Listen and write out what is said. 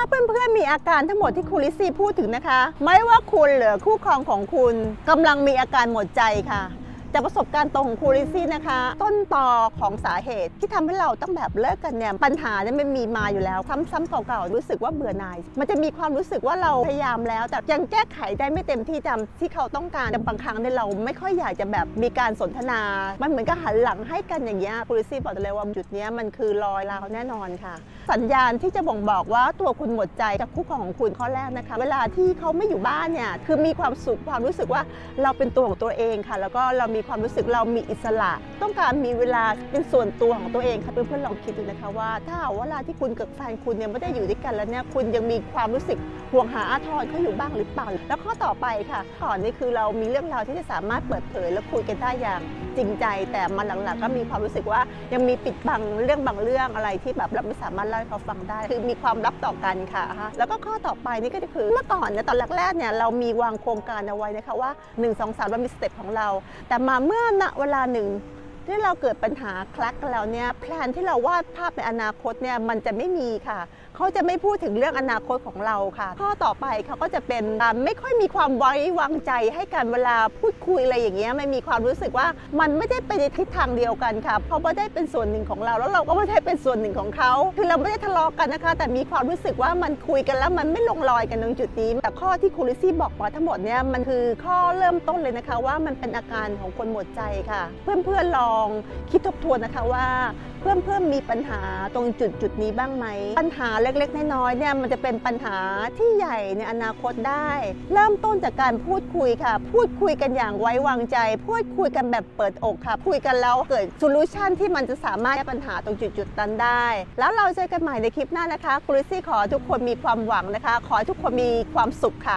าเพื่อนๆมีอาการทั้งหมดที่คุณลิซซี่พูดถึงนะคะ ไม่ว่าคุณหรือคู่ครองของคุณกำลังมีอาการหมดใจค่ะ จากประสบการณ์ตรงของครูลิซี่นะคะ ต้นต่อของสาเหตุที่ทำให้เราต้องแบบเลิกกันเนี่ยปัญหาเนี่ยมันมีมาอยู่แล้ว ซ้ำๆเก่าๆรู้สึกว่าเบื่อหน่าย มันจะมีความรู้สึกว่าเราพยายามแล้ว แต่ยังแก้ไขได้ไม่เต็มที่จำที่เขาต้องการแต่บางครั้งเนี่ยเราไม่ค่อยอยากจะแบบมีการสนทนา มันเหมือนกับหันหลังให้กันอย่างเงี้ยครูลิซี่บอกเลยว่าจุดเนี้ยมันคือรอยร้าวแน่นอนค่ะ สัญญาณที่จะบ่งบอกว่าตัวคุณหมดใจจากคู่ของคุณข้อแรกนะคะ เวลาที่เขาไม่อยู่บ้านเนี่ยคือมีความสุขความรู้สึกว่าเราเป็นตัวของตัวเองค่ะ แล้วก็เรามีความรู้สึกเรามีอิสระ ต้องการมีเวลาเป็นส่วนตัวของตัวเองค่ะเพื่อนๆลองคิดดูนะคะว่า ถ้าหากว่าเวลาที่คุณกับแฟนคุณเนี่ยไม่ได้อยู่ด้วยกันแล้วเนี่ยคุณยังมีความรู้สึกห่วงหาอาทรเขาอยู่บ้างหรือเปล่า แล้วข้อต่อไปค่ะก่อนนี่คือเรามีเรื่องราวที่จะสามารถเปิดเผย และคุยกันได้อย่างจริงใจ แต่มาหลังๆก็มีความรู้สึกว่ายังมีปิดบังเรื่องบางเรื่องอะไรที่แบบเราไม่สามารถเล่าให้เขาฟังได้ คือมีความลับต่อกันค่ะฮะแล้วก็ข้อต่อไปนี่ก็คือเมื่อก่อนเนี่ยตอนแรกๆเนี่ยเรามีวางโครงการเอาไว้นะคะว่า 1 2 3เรามีสเต็ปของเรา แต่มาเมื่อณเวลาหนึ่ง ที่เราเกิดปัญหาคลักกันแล้วเนี่ยแพลนที่เราวาดภาพในอนาคตเนี่ยมันจะไม่มีค่ะ เขาจะไม่พูดถึงเรื่องอนาคตของเราค่ะ ข้อต่อไปเขาก็จะเป็นไม่ค่อยมีความไว้วางใจให้กันเวลาพูดคุยอะไรอย่างเงี้ยไม่มีความรู้สึกว่ามันไม่ได้ไปในทิศทางเดียวกันค่ะเพราะไม่ได้เป็นส่วนหนึ่งของเรา แล้วเราก็ไม่ได้เป็นส่วนหนึ่งของเขาคือเราไม่ได้ทะเลาะกันนะคะ แต่มีความรู้สึกว่ามันคุยกันแล้วมันไม่ลงรอยกันตรงจุดนี้แต่ข้อที่ครูลิซี่บอกมาทั้งหมดเนี่ยมันคือข้อเริ่มต้นเลยนะคะว่ามันเป็นอาการของคนหมดใจค่ะ เพื่อนๆลองคิดทบทวนนะคะว่าเพื่อนเพื่อนมีปัญหาตรงจุดจุดนี้บ้างไหม ปัญหาเล็กๆ น้อยๆเนี่ยมันจะเป็นปัญหาที่ใหญ่ในอนาคตได้ เริ่มต้นจากการพูดคุยค่ะ พูดคุยกันอย่างไว้วางใจ พูดคุยกันแบบเปิดอกค่ะ คุยกันแล้วเกิดโซลูชันที่มันจะสามารถแก้ปัญหาตรงจุดๆนั้นได้ แล้วเราเจอกันใหม่ในคลิปหน้านะคะครูซี่ขอทุกคนมีความหวังนะคะ ขอทุกคนมีความสุขค่ะ